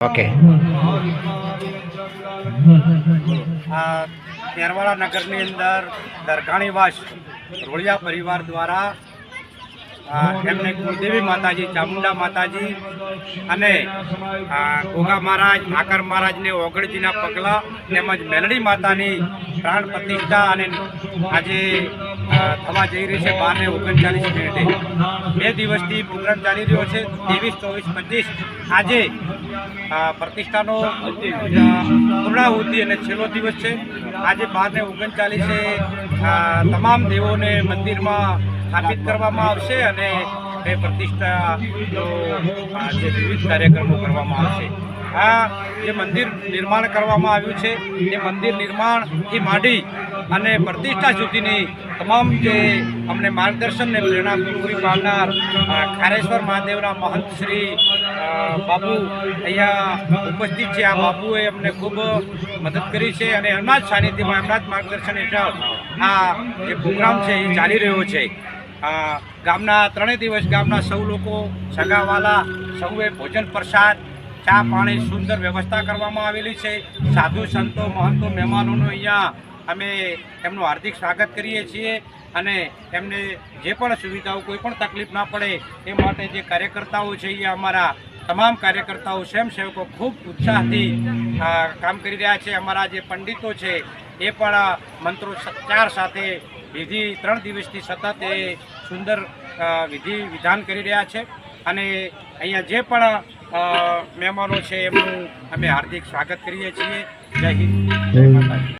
Okay. આ કેરવાડા નગરની અંદર દરગાણીવાસ રોળિયા પરિવાર દ્વારા એમને કુળદેવી માતાજી, ચામુંડા માતાજી અને ગોગા મહારાજ ઠાકર મહારાજને ઓગળજીના પગલા તેમજ મેલડી માતાની પ્રાણ પ્રતિષ્ઠા અને આજે થવા જઈ રહી છે બાર ને ઓગણચાલીસ મિનિટે. બે દિવસથી પ્રોગ્રામ ચાલી રહ્યો છે. ત્રેવીસ, ચોવીસ, પચીસ. આજે પ્રતિષ્ઠાનો પૂર્ણાહુતિ અને છેલ્લો દિવસ છે. આજે બાર ને ઓગણચાલીસે તમામ દેવોને મંદિરમાં સ્થાપિત કરવામાં આવશે અને એ પ્રતિષ્ઠાનો જે વિવિધ કાર્યક્રમો કરવામાં આવશે. આ જે મંદિર નિર્માણ કરવામાં આવ્યું છે, એ મંદિર નિર્માણથી માંડી અને પ્રતિષ્ઠા સુધીની તમામ જે અમને માર્ગદર્શન ને પ્રેરણા પૂરી પાડનાર ખારેશ્વર મહાદેવના મહંત શ્રી બાબુ અહીંયા ઉપસ્થિત છે. આ બાપુએ અમને ખૂબ મદદ કરી છે અને એમના જ સાનિધ્યમાં એમના જ માર્ગદર્શન હેઠળ આ જે પ્રોગ્રામ છે એ ચાલી રહ્યો છે. ગામના ત્રણેય દિવસ ગામના સૌ લોકો, સગાવાલા, સૌએ ભોજન પ્રસાદ ચા પાણી સુંદર વ્યવસ્થા કરવામાં આવેલી છે. સાધુ સંતો, મહંતો, મહેમાનોનું અહીંયા અમે એમનું હાર્દિક સ્વાગત કરીએ છીએ અને એમને જે પણ સુવિધાઓ કોઈ પણ તકલીફ ના પડે એ માટે જે કાર્યકર્તાઓ છે એ અમારા તમામ કાર્યકર્તાઓ, સ્વયંસેવકો ખૂબ ઉત્સાહથી કામ કરી રહ્યા છે. અમારા જે પંડિતો છે એ પણ આ મંત્રોચ્ચાર સાથે વિધિ, ત્રણ દિવસથી સતત એ સુંદર વિધિ વિધાન કરી રહ્યા છે. અને અહીંયા જે પણ મહેમાનો છે એમનું અમે હાર્દિક સ્વાગત કરીએ છીએ. જય હિન્દ. જય માતાજી.